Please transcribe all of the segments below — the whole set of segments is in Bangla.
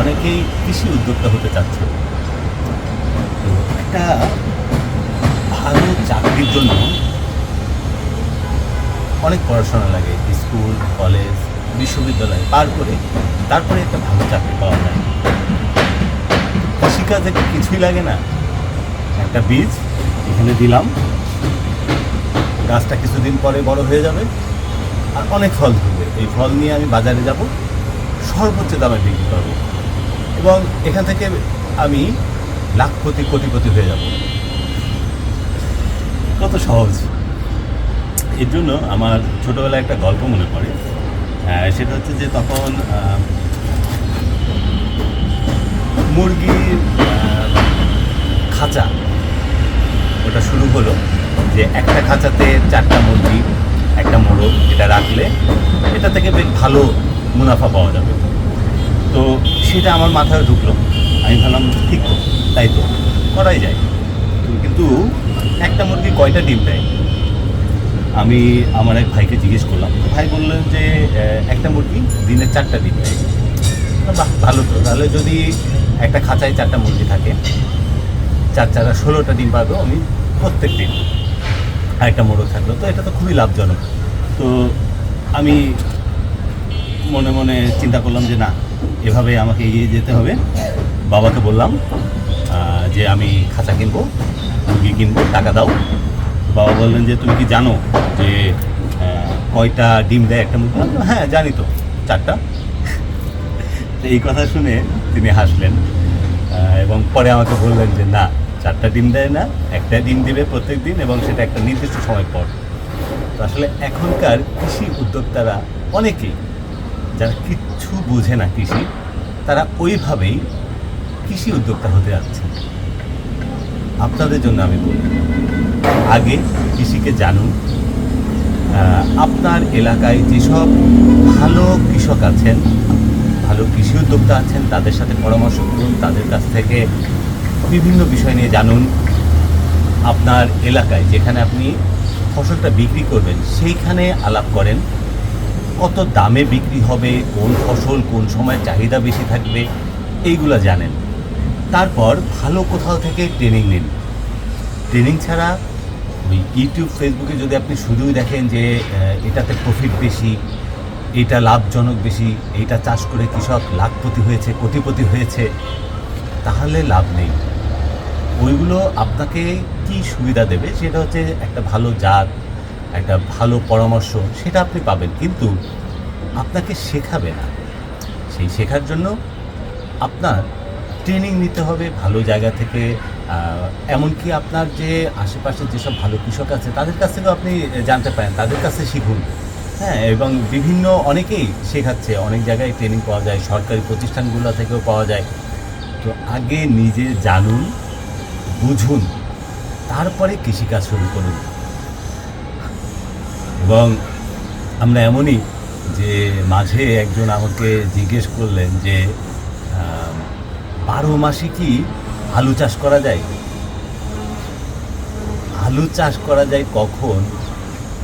অনেকেই কৃষি উদ্যোক্তা হতে চাচ্ছে। তো একটা ভালো চাকরির জন্য অনেক পড়াশোনা লাগে, স্কুল, কলেজ, বিশ্ববিদ্যালয়, পার করে তারপরে একটা ভালো চাকরি পাওয়া যায়। কৃষিকাজে কিছুই লাগে না। একটা বীজ এখানে দিলাম। গাছটা কিছুদিন পরে বড় হয়ে যাবে। আর অনেক ফল ধরবে। এই ফল নিয়ে আমি বাজারে যাব। সর্বোচ্চ দামে বিক্রি করব। এবং এখান থেকে আমি লাখপতি কোটিপতি হয়ে যাব। কত সহজ। এর জন্য আমার ছোটোবেলায় একটা গল্প মনে পড়ে। সেটা হচ্ছে যে তখন মুরগির খাঁচা, ওটা শুরু হলো যে একটা খাঁচাতে চারটা মুরগি, একটা মোড়ক এটা রাখলে এটা থেকে বেশ ভালো মুনাফা পাওয়া যাবে। তো সেটা আমার মাথায় ঢুকলো। আমি ভাবলাম, ঠিক তো, তাই তো, করাই যায়। কিন্তু একটা মুরগি কয়টা ডিম দেয়? আমি আমার এক ভাইকে জিজ্ঞেস করলাম। তো ভাই বললেন যে একটা মুরগি দিনে চারটা ডিম দেয়। বাহ, ভালো তো। তাহলে যদি একটা খাঁচায় চারটা মুরগি থাকে, চার চারা ষোলোটা ডিম পাবো আমি প্রত্যেক দিন। আর একটা মোড়ক থাকল। তো এটা তো খুবই লাভজনক। তো আমি মনে মনে চিন্তা করলাম যে, না এভাবে আমাকে এগিয়ে যেতে হবে। বাবাকে বললাম যে আমি খাঁচা কিনবো, মুরগি কিনবো, টাকা দাও। বাবা বললেন যে, তুমি কি জানো যে কয়টা ডিম দেয় একটা মুরগি? হ্যাঁ জানি তো, চারটা। এই কথা শুনে তিনি হাসলেন এবং পরে আমাকে বললেন যে, না, চারটা ডিম দেয় না, একটা ডিম দেবে প্রত্যেক দিন এবং সেটা একটা নির্দিষ্ট সময় পর। তো আসলে এখনকার কৃষি উদ্যোক্তারা অনেকেই যারা কিচ্ছু বোঝে না কৃষি, তারা ওইভাবেই কৃষি উদ্যোক্তা হতে যাচ্ছে আপনাদের জন্য আমি বলি, আগে কৃষিকে জানুন আপনার এলাকায় যেসব ভালো কৃষক আছেন, ভালো কৃষি উদ্যোক্তা আছেন, তাদের সাথে পরামর্শ করুন, তাদের কাছ থেকে বিভিন্ন বিষয় নিয়ে জানুন। আপনার এলাকায় যেখানে আপনি ফসলটা বিক্রি করবেন, সেইখানে আলাপ করেন। কত দামে বিক্রি হবে, কোন ফসল, কোন সময় চাহিদা বেশি থাকবে, এইগুলো জানেন। তারপর ভালো কোথাও থেকে ট্রেনিং নিন। ট্রেনিং ছাড়া ওই ইউটিউব ফেসবুকে যদি আপনি শুধুই দেখেন যে এটাতে প্রফিট বেশি, এটা লাভজনক বেশি এইটা চাষ করে কৃষক লাখপতি হয়েছে, কোটিপতি হয়েছে, তাহলে লাভ নেই। ওইগুলো আপনাকে কি সুবিধা দেবে? সেটা হচ্ছে একটা ভালো জাত একটা ভালো পরামর্শ সেটা আপনি পাবেন, কিন্তু আপনাকে শেখাবে না। সেই শেখার জন্য আপনার ট্রেনিং নিতে হবে ভালো জায়গা থেকে। এমনকি আপনার যে আশেপাশে যেসব ভালো কৃষক আছে, তাদের কাছ থেকেও আপনি জানতে পারেন, তাদের কাছে শিখুন। হ্যাঁ এবং বিভিন্ন অনেকেই শেখাচ্ছে, অনেক জায়গায় ট্রেনিং পাওয়া যায়, সরকারি প্রতিষ্ঠানগুলো থেকেও পাওয়া যায়। তো আগে নিজে জানুন, বুঝুন, তারপরে কৃষিকাজ শুরু করুন। এবং আমরা এমনই যে মাঝে একজন আমাকে জিজ্ঞেস করলেন যে বারো মাসে কি আলু চাষ করা যায়? আলু চাষ করা যায় কখন?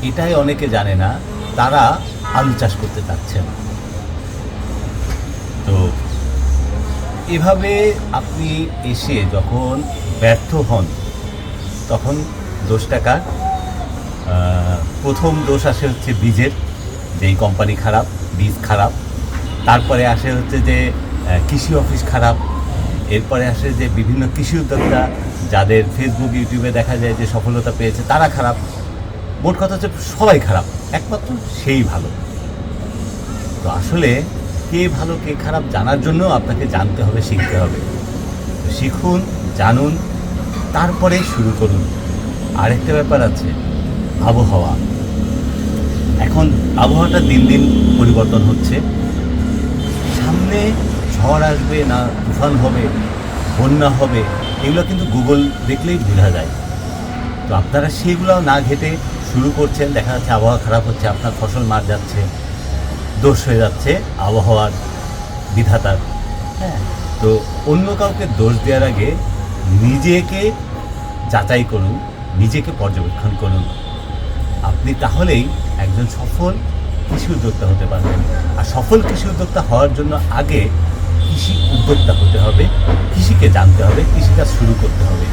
এটাই অনেকে জানে না তারা আলু চাষ করতে চাচ্ছেন তো এভাবে আপনি এসে যখন ব্যর্থ হন তখন দোষটা আহ, প্রথম দোষ আসে হচ্ছে বীজের যে এই কোম্পানি খারাপ, বীজ খারাপ। তারপরে আসে হচ্ছে যে কৃষি অফিস খারাপ। এরপরে আসে যে বিভিন্ন কৃষি উদ্যোক্তা, যাদের ফেসবুক ইউটিউবে দেখা যায় যে সফলতা পেয়েছে, তারা খারাপ। মোট কথা হচ্ছে সবাই খারাপ, একমাত্র সেই ভালো। তো আসলে কে ভালো, কে খারাপ জানার জন্য আপনাকে জানতে হবে, শিখতে হবে। শিখুন, জানুন তারপরে শুরু করুন। আরেকটা ব্যাপার আছে আবহাওয়া। এখন আবহাওয়াটা দিন দিন পরিবর্তন হচ্ছে। সামনে ঝড় আসবে না তুফান হবে, বন্যা হবে, এগুলো কিন্তু গুগল দেখলেই বোঝা যায়। তো আপনারা সেগুলো না ঘেটে শুরু করছেন, দেখা যাচ্ছে আবহাওয়া খারাপ হচ্ছে, আপনার ফসল মার যাচ্ছে, দোষ হয়ে যাচ্ছে, আবহাওয়ার বিধাতার হ্যাঁ তো অন্য কাউকে দোষ দেওয়ার আগে নিজেকে যাচাই করুন, নিজেকে পর্যবেক্ষণ করুন। আপনি তাহলেই একজন সফল কৃষি উদ্যোক্তা হতে পারবেন। আর সফল কৃষি উদ্যোক্তা হওয়ার জন্য আগে কৃষি উদ্যোক্তা হতে হবে, কৃষিকে জানতে হবে, কৃষিকাজ শুরু করতে হবে।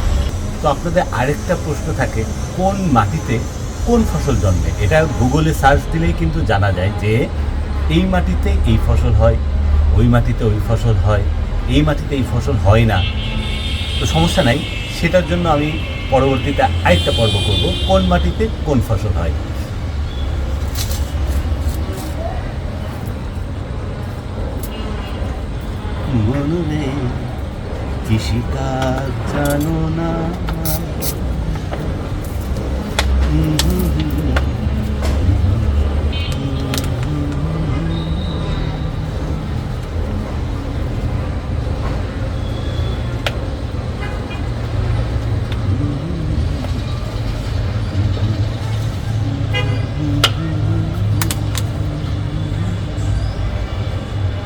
তো আপনাদের আরেকটা প্রশ্ন থাকে, কোন মাটিতে কোন ফসল জন্মে? এটা গুগলে সার্চ দিলেই কিন্তু জানা যায় যে এই মাটিতে এই ফসল হয়, ওই মাটিতে ওই ফসল হয়, এই মাটিতে এই ফসল হয় না। তো সমস্যা নাই, সেটার জন্য আমি পরবর্তীতে আরেকটা পর্ব করব কোন মাটিতে কোন ফসল হয়? মনরে কৃষিকাজ জানো না।